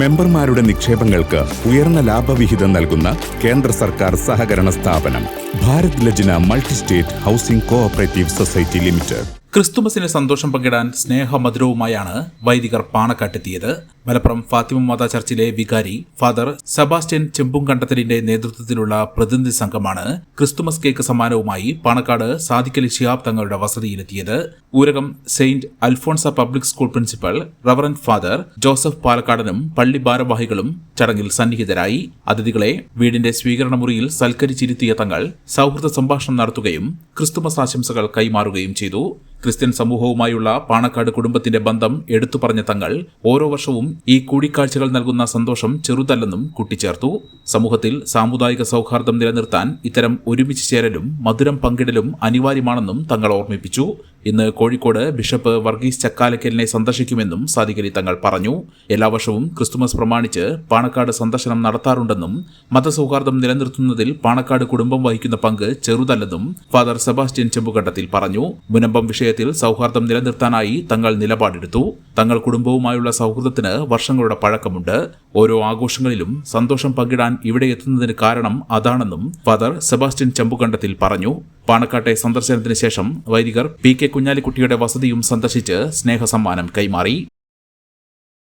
മെമ്പർമാരുടെ നിക്ഷേപങ്ങൾക്ക് ഉയർന്ന ലാഭവിഹിതം നൽകുന്ന കേന്ദ്ര സർക്കാർ സഹകരണ സ്ഥാപനം Bharat Lajna multi state housing cooperative society limited. ക്രിസ്തുമസിന് സന്തോഷം പങ്കിടാൻ സ്നേഹമധുരവുമായാണ് വൈദികർ പാണക്കാട്ടെത്തിയത്. മലപ്പുറം ഫാത്തിമ മാതാ ചർച്ചിലെ വികാരി ഫാദർ സെബാസ്റ്റ്യൻ ചെമ്പുംകണ്ടത്തലിന്റെ നേതൃത്വത്തിലുള്ള പ്രതിനിധി സംഘമാണ് ക്രിസ്തുമസ് കേക്ക് സമ്മാനവുമായി പാണക്കാട് സാദിക്കലി ഷിഹാബ് തങ്ങളുടെ വസതിയിലെത്തിയത്. Oorakam saint Alphonsa public school principal reverend father Joseph പാലക്കാടനും പള്ളി ഭാരവാഹികളും ചടങ്ങിൽ സന്നിഹിതരായി. അതിഥികളെ വീടിന്റെ സ്വീകരണ മുറിയിൽ സൽക്കരിച്ചിരുത്തിയ തങ്ങൾ സൗഹൃദ സംഭാഷണം നടത്തുകയും ക്രിസ്തുമസ് ആശംസകൾ കൈമാറുകയും ചെയ്തു. ക്രിസ്ത്യൻ സമൂഹവുമായുള്ള പാണക്കാട് കുടുംബത്തിന്റെ ബന്ധം എടുത്തു പറഞ്ഞ തങ്ങൾ ഓരോ വർഷവും ഈ കൂടിക്കാഴ്ചകൾ നൽകുന്ന സന്തോഷം ചെറുതല്ലെന്നും കൂട്ടിച്ചേർത്തു. സമൂഹത്തിൽ സാമുദായിക സൗഹാർദ്ദം നിലനിർത്താൻ ഇത്തരം ഒരുമിച്ച് ചേരലും മധുരം പങ്കിടലും അനിവാര്യമാണെന്നും തങ്ങൾ ഓർമ്മിപ്പിച്ചു. ഇന്ന് കോഴിക്കോട് ബിഷപ്പ് വർഗീസ് ചക്കാലക്കലിനെ സന്ദർശിക്കുമെന്നും സാധികരി തങ്ങൾ പറഞ്ഞു. എല്ലാ വർഷവും ക്രിസ്തുമസ് പ്രമാണിച്ച് പാണക്കാട് സന്ദർശനം നടത്താറുണ്ടെന്നും മതസൗഹാർദ്ദം നിലനിർത്തുന്നതിൽ പാണക്കാട് കുടുംബം വഹിക്കുന്ന പങ്ക് ചെറുതല്ലെന്നും ഫാദർ സെബാസ്റ്റ്യൻ ചെമ്പുകണ്ടത്തിൽ പറഞ്ഞു. മുനമ്പം വിഷയത്തിൽ സൗഹാർദ്ദം നിലനിർത്താനായി തങ്ങൾ നിലപാടെടുത്തു. തങ്ങൾ കുടുംബവുമായുള്ള സൗഹൃദത്തിന് വർഷങ്ങളുടെ പഴക്കമുണ്ട്. ഓരോ ആഘോഷങ്ങളിലും സന്തോഷം പങ്കിടാൻ ഇവിടെ എത്തുന്നതിന് കാരണം അതാണെന്നും ഫാദർ സെബാസ്റ്റ്യൻ ചെമ്പുകണ്ടത്തിൽ പറഞ്ഞു. പാണക്കാട്ടെ സന്ദർശനത്തിന് ശേഷം വൈദികർ പി കെ കുഞ്ഞാലിക്കുട്ടിയുടെ വസതിയും സന്ദർശിച്ച് സ്നേഹസമ്മാനം കൈമാറി.